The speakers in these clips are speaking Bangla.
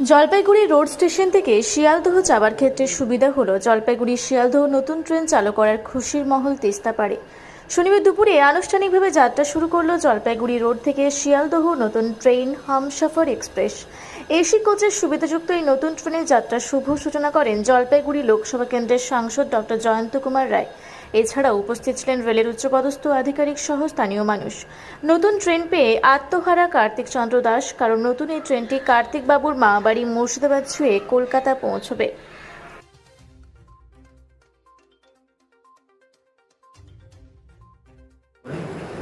জলপাইগুড়ি রোড স্টেশন থেকে শিয়ালদহ যাবার ক্ষেত্রে সুবিধা হলো জলপাইগুড়ি শিয়ালদহ নতুন ট্রেন চালু করার খুশির মহল তিস্তাপাড়ে শনিবার দুপুরে আনুষ্ঠানিকভাবে যাত্রা শুরু করল জলপাইগুড়ি রোড থেকে শিয়ালদহ নতুন ট্রেন হামসফর এক্সপ্রেস। এসি কোচের সুবিধাযুক্ত এই নতুন ট্রেনের যাত্রা শুভ সূচনা করেন জলপাইগুড়ি লোকসভা কেন্দ্রের সাংসদ ডক্টর জয়ন্ত কুমার রায়। এছাড়াও উপস্থিত ছিলেন রেলের উচ্চপদস্থ আধিকারিক সহ স্থানীয় মানুষ নতুন ট্রেন পেয়ে আত্মহারা কার্তিক চন্দ্র দাস কারণ নতুন এই ট্রেনটি কার্তিক বাবুর মা বাড়ি মুর্শিদাবাদ ছুঁয়ে কলকাতা পৌঁছবে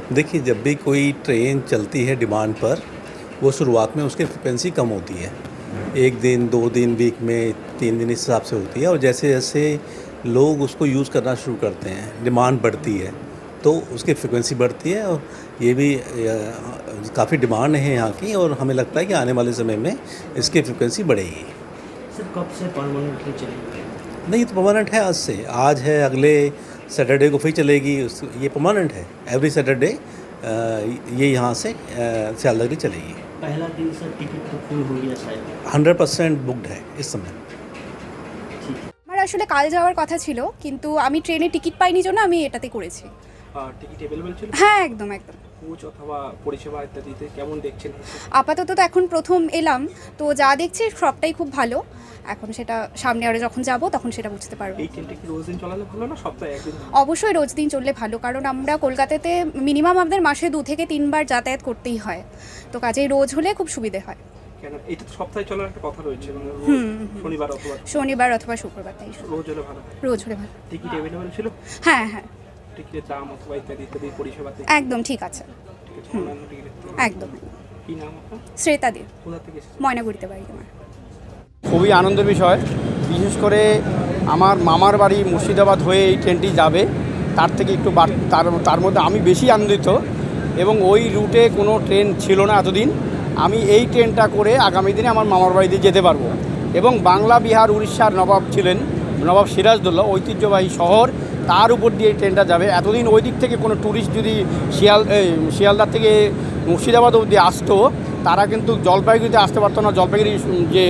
देखिए जब भी कोई ट्रेन चलती है डिमांड पर वो शुरुआत में उसकी फ्रिक्वेंसी कम होती है एक दिन दो दिन वीक में तीन दिन इस हिसाब से होती है और जैसे जैसे लोग उसको यूज़ करना शुरू करते हैं डिमांड बढ़ती है तो उसकी फ्रिक्वेंसी बढ़ती है और ये भी काफ़ी डिमांड है यहाँ की और हमें लगता है कि आने वाले समय में इसकी फ्रिक्वेंसी बढ़ेगी। सर कब से परमानेंटली चलेगी? नहीं तो परमानेंट है आज से। आज है अगले सैटरडे को फिर चलेगी उस ये परमानेंट है। एवरी सैटरडे ये यहाँ से सियालदगरी चलेगी। पहला दिन सर टिकट तो फुल हो गया शायद? हंड्रेड परसेंट बुकड है इस समय। আসলে কাল যাওয়ার কথা ছিল কিন্তু আমি ট্রেনে টিকিট পাইনি জন্য আমি এটাতে করেছি। টিকিট অ্যাভেলেবেল ছিল? হ্যাঁ একদম একদম। কোচ অথবা পরিষেবা ইত্যাদিতে কেমন দেখছেন? আপাতত তো এখন প্রথম এলাম তো যা দেখছি সবটাই খুব ভালো। এখন সেটা সামনে আরও যখন যাব তখন সেটা বুঝতে পারব। এই ট্রেনটা কি রোজ দিন চলালে ভালো না সপ্তাহে একদিন অবশ্যই রোজ দিন চললে ভালো কারণ আমরা কলকাতাতে মিনিমাম আমাদের মাসে দু থেকে তিনবার যাতায়াত করতেই হয়। তো কাজেই রোজ হলে খুব সুবিধে হয়। কেন? এটা তো সপ্তাহে চলার একটা কথা রয়েছে মানে শনিবার অথবা শনিবার অথবা শুক্রবার তাই রোজ হলে ভালো। রোজ হলে ভালো। টিকিট অ্যাভেলেবেল ছিল? হ্যাঁ হ্যাঁ। টিকিটের দাম অথবা ইত্যাদি ইত্যাদি পরিষেবাতে একদম ঠিক আছে। একদম। কি নাম আপনার? শ্রেতা দি। কোথা থেকে এসেছেন? ময়নাগুড়িতে বাড়ি আমার খুবই আনন্দের বিষয়। বিশেষ করে আমার মামার বাড়ি মুর্শিদাবাদ হয়ে এই ট্রেনটি যাবে তার থেকে একটু তার তার মধ্যে আমি বেশি আনন্দিত এবং ওই রুটে কোনো ট্রেন ছিল না এতদিন। আমি এই ট্রেনটা করে আগামী দিনে আমার মামার বাড়িতে যেতে পারব। এবং বাংলা, বিহার, উড়িষ্যার নবাব ছিলেন নবাব সিরাজদৌল্লা ঐতিহ্যবাহী শহর। তার উপর দিয়ে এই ট্রেনটা যাবে। এতদিন ওই দিক থেকে কোনো ট্যুরিস্ট যদি শিয়াল শিয়ালদার থেকে মুর্শিদাবাদ অবধি আসতো, তারা কিন্তু জলপাইগুড়িতে আসতে পারতো না। জলপাইগুড়ি যে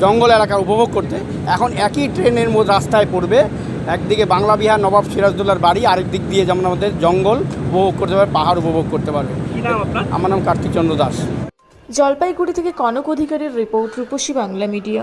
জঙ্গল এলাকা উপভোগ করতে। এখন একই ট্রেনের মধ্যে রাস্তায় পড়বে। একদিকে বাংলা বিহার নবাব সিরাজদুল্লার বাড়ি আরেক দিক দিয়ে যেমন আমাদের জঙ্গল উপভোগ করতে পারবে পাহাড় উপভোগ করতে পারবে। কি নাম আপনার? আমার নাম কার্তিক চন্দ্র দাস। জলপাইগুড়ি থেকে কনক অধিকারের রিপোর্ট রূপসী বাংলা মিডিয়া।